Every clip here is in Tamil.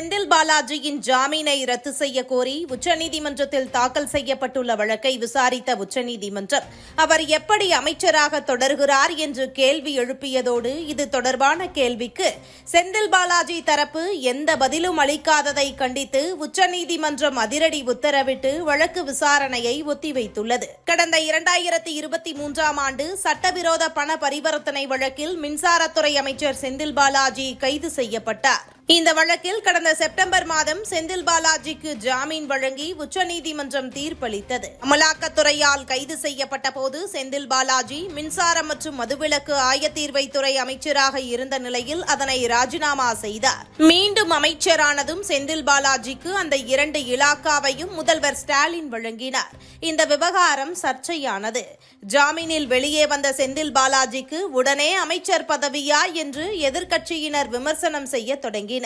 செந்தில் பாலாஜியின் ஜாமீனை ரத்து செய்ய கோரி உச்சநீதிமன்றத்தில் தாக்கல் செய்யப்பட்டுள்ள வழக்கை விசாரித்த உச்சநீதிமன்றம் அவர் எப்படி அமைச்சராக தொடர்கிறார் என்று கேள்வி எழுப்பியதோடு இது தொடர்பான கேள்விக்கு செந்தில் பாலாஜி தரப்பு எந்த பதிலும் அளிக்காததை கண்டித்து உச்சநீதிமன்றம் அதிரடி உத்தரவிட்டு வழக்கு விசாரணையை ஒத்திவைத்துள்ளது. கடந்த இரண்டாயிரத்தி இருபத்தி மூன்றாம் ஆண்டு சட்டவிரோத பண பரிவர்த்தனை வழக்கில் மின்சாரத்துறை அமைச்சர் செந்தில் பாலாஜி கைது செய்யப்பட்டார். இந்த வழக்கில் கடந்த செப்டம்பர் மாதம் செந்தில் பாலாஜிக்கு ஜாமீன் வழங்கி உச்சநீதிமன்றம் தீர்ப்பளித்தது. அமலாக்கத்துறையால் கைது செய்யப்பட்ட போது செந்தில் பாலாஜி மின்சாரம் மற்றும் மதுவிலக்கு ஆயத்தீர்வைத்துறை அமைச்சராக இருந்த நிலையில் அதனை ராஜினாமா செய்தார். மீண்டும் அமைச்சரானதும் செந்தில் பாலாஜிக்கு அந்த இரண்டு இலாக்காவையும் முதல்வர் ஸ்டாலின் வழங்கினார். இந்த விவகாரம் சர்ச்சையானது. ஜாமீனில் வெளியே வந்த செந்தில் பாலாஜிக்கு உடனே அமைச்சர் பதவியா என்று எதிர்க்கட்சியினர் விமர்சனம் செய்ய தொடங்கினர்.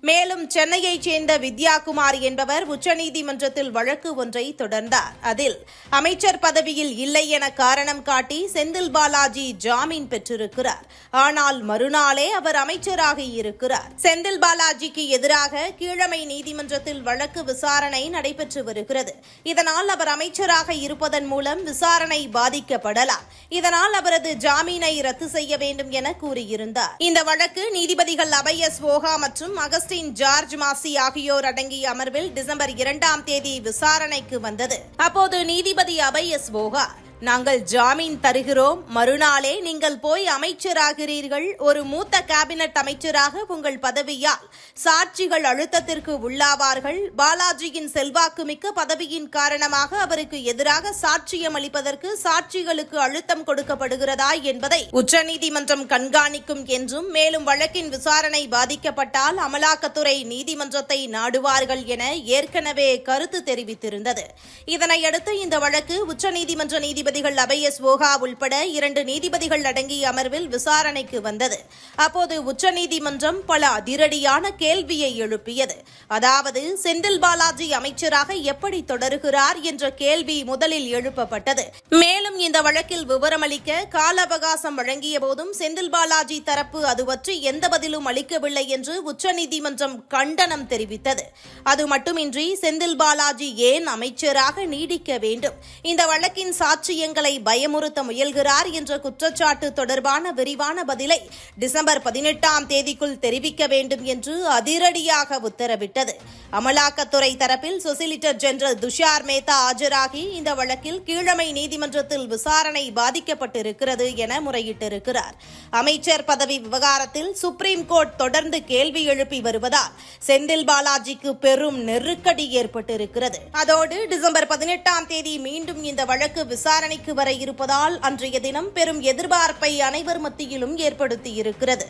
மேலும் சென்னையைச் சேர்ந்த வித்யாகுமார் என்பவர் உச்சநீதிமன்றத்தில் வழக்கு ஒன்றை தொடர்ந்தார். அதில் அமைச்சர் பதவியில் இல்லை என காரணம் காட்டி செந்தில் பாலாஜி ஜாமீன் பெற்றிருக்கிறார். ஆனால் மறுநாளே அவர் அமைச்சராகி இருக்கிறார். செந்தில் பாலாஜிக்கு எதிராக கீழமை நீதிமன்றத்தில் வழக்கு விசாரணை நடைபெற்று வருகிறது. இதனால் அவர் அமைச்சராக இருப்பதன் மூலம் விசாரணை பாதிக்கப்படலாம். இதனால் அவரது ஜாமீனை ரத்து செய்ய வேண்டும் என கூறியிருந்தார். இந்த வழக்கு நீதிபதிகள் அபய் எஸ் ஓகா மற்றும் அகஸ்டின் ஜார்ஜ் மாசி ஆகியோர் அடங்கிய அமர்வில் டிசம்பர் இரண்டாம் தேதி விசாரணைக்கு வந்தது. அப்போது நீதிபதி அபய் எஸ் போகா நாங்கள் ஜாமீன் தருகிறோம். மறுநாளே நீங்கள் போய் அமைச்சராகிறீர்கள். ஒரு மூத்த கேபினட் அமைச்சராக உங்கள் பதவியால் சாட்சிகள் அழுத்தத்திற்கு உள்ளாவார்கள். பாலாஜியின் செல்வாக்குமிக்க பதவியின் காரணமாக அவருக்கு எதிராக சாட்சியம் அளிப்பதற்கு சாட்சிகளுக்கு அழுத்தம் கொடுக்கப்படுகிறதா என்பதை உச்சநீதிமன்றம் கண்காணிக்கும் என்றும் மேலும் வழக்கின் விசாரணை பாதிக்கப்பட்டால் அமலாக்கத்துறை நீதிமன்றத்தை நாடுவார்கள் என ஏற்கனவே கருத்து தெரிவித்திருந்தது. இதனையடுத்து இந்த வழக்கு உச்சநீதிமன்ற நீதிபதிகள் அபயஸ் எஸ் ஓகா உள்பட இரண்டு நீதிபதிகள் அடங்கிய அமர்வில் விசாரணைக்கு வந்தது. அப்போது உச்சநீதிமன்றம் பல அதிரடியான கேள்வியை எழுப்பியது. அதாவது செந்தில் பாலாஜி அமைச்சராக எப்படி தொடருகிறார் என்ற கேள்வி முதலில் எழுப்பப்பட்டது. மேலும் இந்த வழக்கில் விவரமளிக்க கால அவகாசம் வழங்கிய போதும் செந்தில் பாலாஜி தரப்பு அது பற்றி எந்த பதிலும் அளிக்கவில்லை என்று உச்சநீதிமன்றம் கண்டனம் தெரிவித்தது. அது மட்டுமின்றி செந்தில் பாலாஜி ஏன் அமைச்சராக நீடிக்க வேண்டும்? இந்த வழக்கின் சாட்சி எங்களை பயமுறுத்த முயல்கிறார் என்ற குற்றச்சாட்டு தொடர்பான விரிவான பதிலை டிசம்பர் பதினெட்டாம் தேதிக்குள் தெரிவிக்க வேண்டும் என்று அதிரடியாக உத்தரவிட்டது. அமலாக்கத்துறை தரப்பில் சொசிலிட்டர் ஜெனரல் துஷார் மேத்தா ஆஜராகி இந்த வழக்கில் கீழமை நீதிமன்றத்தில் விசாரணை பாதிக்கப்பட்டிருக்கிறது என முறையிட்டிருக்கிறார். அமைச்சர் பதவி விவகாரத்தில் சுப்ரீம் கோர்ட் தொடர்ந்து கேள்வி எழுப்பி வருவதால் செந்தில் பாலாஜிக்கு பெரும் நெருக்கடி ஏற்பட்டிருக்கிறது. அதோடு டிசம்பர் பதினெட்டாம் தேதி மீண்டும் இந்த வழக்கு விசாரணை விசாரணைக்கு வர இருப்பதால் அன்றைய தினம் பெரும் எதிர்பார்ப்பை அனைவர் மத்தியிலும் ஏற்படுத்தியிருக்கிறது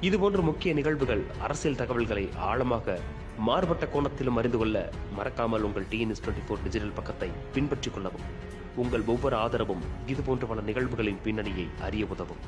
இதுபோன்ற முக்கிய நிகழ்வுகள் அரசியல் தகவல்களை ஆழமாக மாறுபட்ட கோணத்திலும் அறிந்து கொள்ள மறக்காமல் உங்கள் டிஎன்எஸ் டுவெண்ட்டி ஃபோர் டிஜிட்டல் பக்கத்தை பின்பற்றிக் கொள்ளவும் உங்கள் ஒவ்வொரு ஆதரவும் இதுபோன்ற பல நிகழ்வுகளின் பின்னணியை அறிய உதவும்.